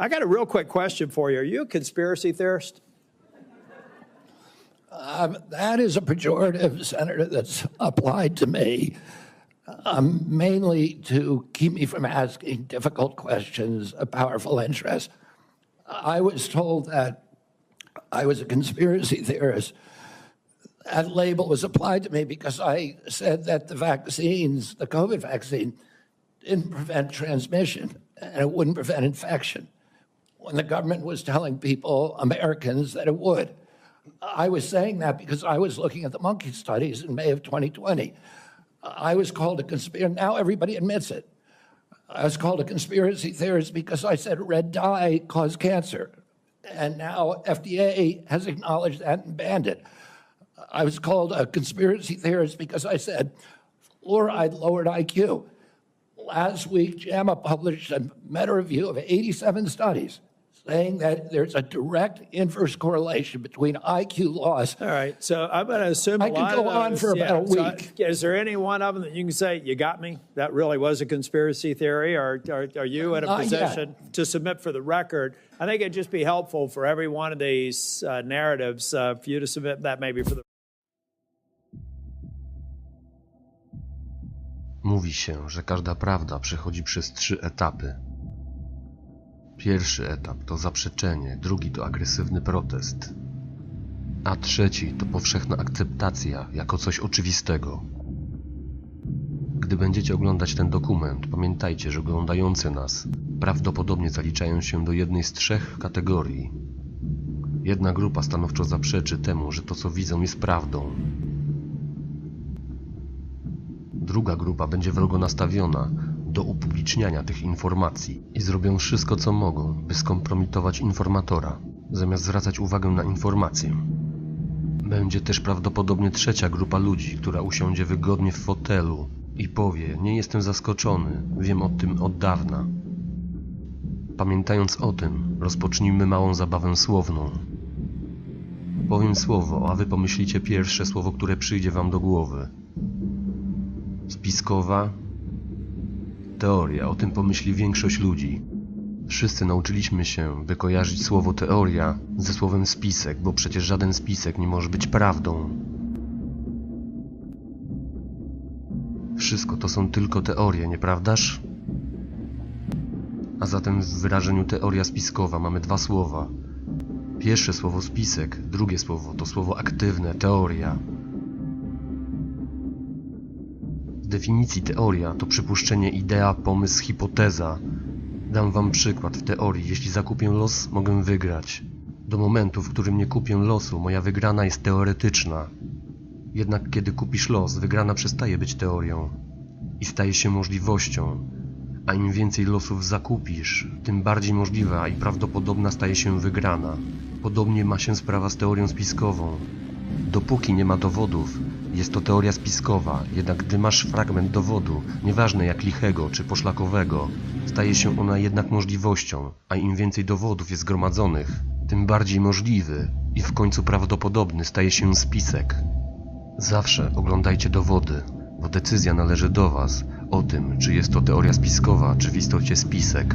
I got a real quick question for you. Are you a conspiracy theorist? Um, that is a pejorative, Senator, that's applied to me um, mainly to keep me from asking difficult questions of powerful interests. I was told that I was a conspiracy theorist. That label was applied to me because I said that the vaccines, the COVID vaccine, didn't prevent transmission and it wouldn't prevent infection when the government was telling people, Americans, that it would. I was saying that because I was looking at the monkey studies in May of 2020. I was called a conspiracy. Now everybody admits it. I was called a conspiracy theorist because I said red dye caused cancer. And now FDA has acknowledged that and banned it. I was called a conspiracy theorist because I said fluoride lowered IQ. Last week, JAMA published a meta review of 87 studies saying that there's a direct inverse correlation between IQ loss. All right. So I'm going to assume a I could lot go of on those- for about a so week. is there any one of them that you can say, you got me? That really was a conspiracy theory? Or are, are you in a Not yet. position to submit for the record? I think it'd just be helpful for every one of these uh, narratives uh, for you to submit that maybe for the Mówi się, że każda prawda przechodzi przez trzy etapy. Pierwszy etap to zaprzeczenie, drugi to agresywny protest, a trzeci to powszechna akceptacja jako coś oczywistego. Gdy będziecie oglądać ten dokument, pamiętajcie, że oglądający nas prawdopodobnie zaliczają się do jednej z trzech kategorii. Jedna grupa stanowczo zaprzeczy temu, że to co widzą jest prawdą, Druga grupa będzie wrogo nastawiona do upubliczniania tych informacji i zrobią wszystko co mogą, by skompromitować informatora, zamiast zwracać uwagę na informację. Będzie też prawdopodobnie trzecia grupa ludzi, która usiądzie wygodnie w fotelu i powie: Nie jestem zaskoczony, wiem o tym od dawna. Pamiętając o tym, rozpocznijmy małą zabawę słowną. Powiem słowo, a wy pomyślicie pierwsze słowo, które przyjdzie wam do głowy. Spiskowa teoria, o tym pomyśli większość ludzi. Wszyscy nauczyliśmy się, by kojarzyć słowo teoria ze słowem spisek, bo przecież żaden spisek nie może być prawdą. Wszystko to są tylko teorie, nieprawdaż? A zatem w wyrażeniu teoria spiskowa mamy dwa słowa. Pierwsze słowo spisek, drugie słowo to słowo aktywne, teoria. Definicji teoria to przypuszczenie, idea, pomysł, hipoteza. Dam wam przykład w teorii. Jeśli zakupię los, mogę wygrać. Do momentu, w którym nie kupię losu, moja wygrana jest teoretyczna. Jednak kiedy kupisz los, wygrana przestaje być teorią i staje się możliwością. A im więcej losów zakupisz, tym bardziej możliwa i prawdopodobna staje się wygrana. Podobnie ma się sprawa z teorią spiskową. Dopóki nie ma dowodów, jest to teoria spiskowa, jednak gdy masz fragment dowodu, nieważne jak lichego czy poszlakowego, staje się ona jednak możliwością, a im więcej dowodów jest zgromadzonych, tym bardziej możliwy i w końcu prawdopodobny staje się spisek. Zawsze oglądajcie dowody, bo decyzja należy do Was o tym, czy jest to teoria spiskowa, czy w istocie spisek.